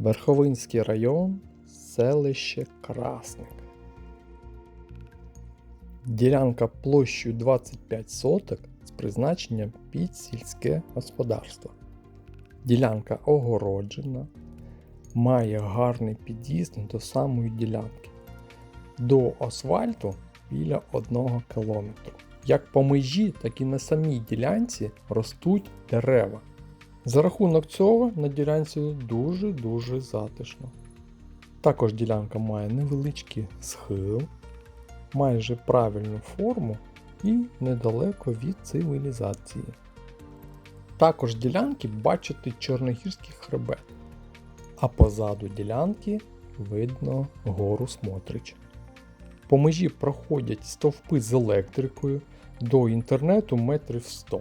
Верховинський район, селище Красник. Ділянка площею 25 соток з призначенням під сільське господарство. Ділянка огороджена, має гарний під'їзд до самої ділянки. До асфальту біля 1 кілометру. Як по межі, так і на самій ділянці ростуть дерева. За рахунок цього на ділянці дуже-дуже затишно. Також ділянка має невеличкий схил, майже правильну форму і недалеко від цивілізації. Також ділянки бачити Чорногірський хребет, а позаду ділянки видно гору Смотрич. По межі проходять стовпи з електрикою до інтернету метрів 100.